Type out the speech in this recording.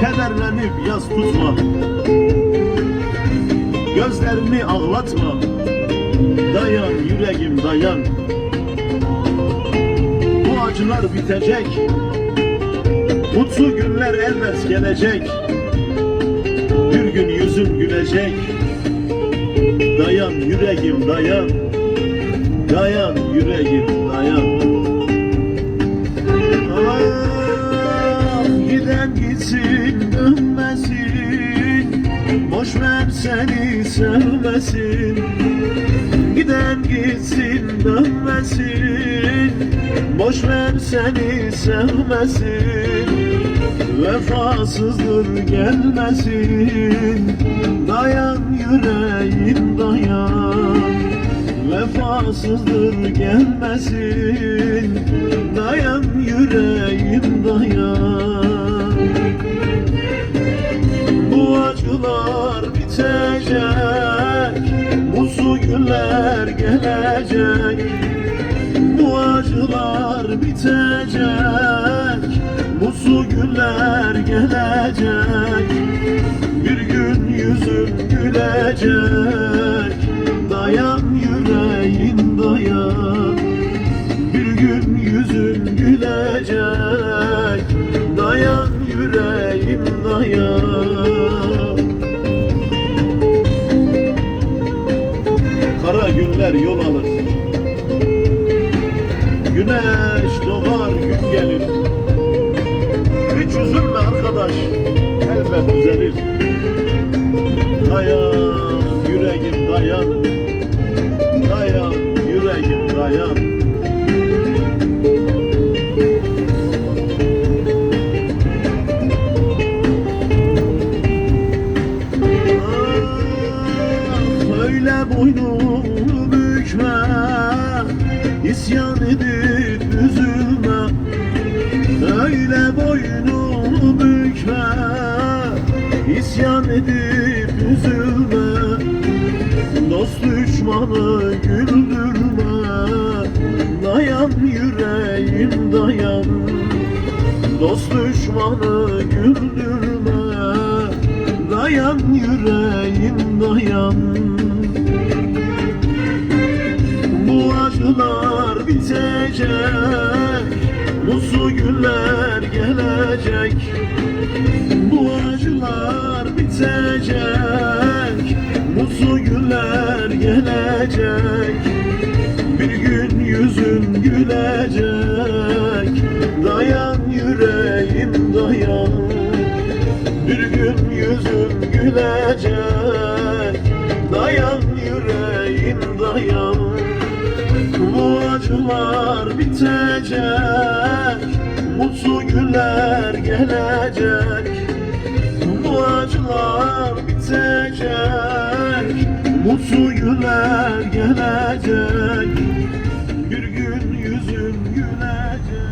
Kederlenip yaz tutma. Gözlerini ağlatma. Dayan yüreğim dayan. Bu acılar bitecek. Mutlu günler elbet gelecek. Bir gün yüzün gülecek. Dayan yüreğim dayan. Dayan yüreğim dayan seni sevmesin. Giden gitsin dönmesin. Boş ver seni sevmesin. Vefasızdır gelmesin. Dayan yüreğim dayan. Vefasızdır gelmesin. Dayan yüreğim bitecek Mutlu günler gelecek Bu acılar bitecek Mutlu günler gelecek. Bir gün yüzün gülecek Dayan yüreğin dayan. Bir gün yüzün gülecek Dayan yüreğim dayan Kara günler yol alır. Güneş doğar gün gelir. Hiç üzülme arkadaş Elbet düzelir. Dayan yüreğim dayan. Dayan yüreğim dayan Boynunu bükme İsyan edip üzülme. Öyle boynunu bükme İsyan edip üzülme. Dost düşmanı güldürme Dayan yüreğim dayan. Dost düşmanı güldürme Dayan yüreğim dayan Mutlu günler gelecek. Bu acılar bitecek. Mutlu günler gelecek. Bir gün yüzün gülecek. Dayan yüreğim dayan. Bir gün yüzün gülecek Acılar bitecek Mutlu günler gelecek Bu acılar bitecek Mutlu günler gelecek Bir gün yüzüm gülecek.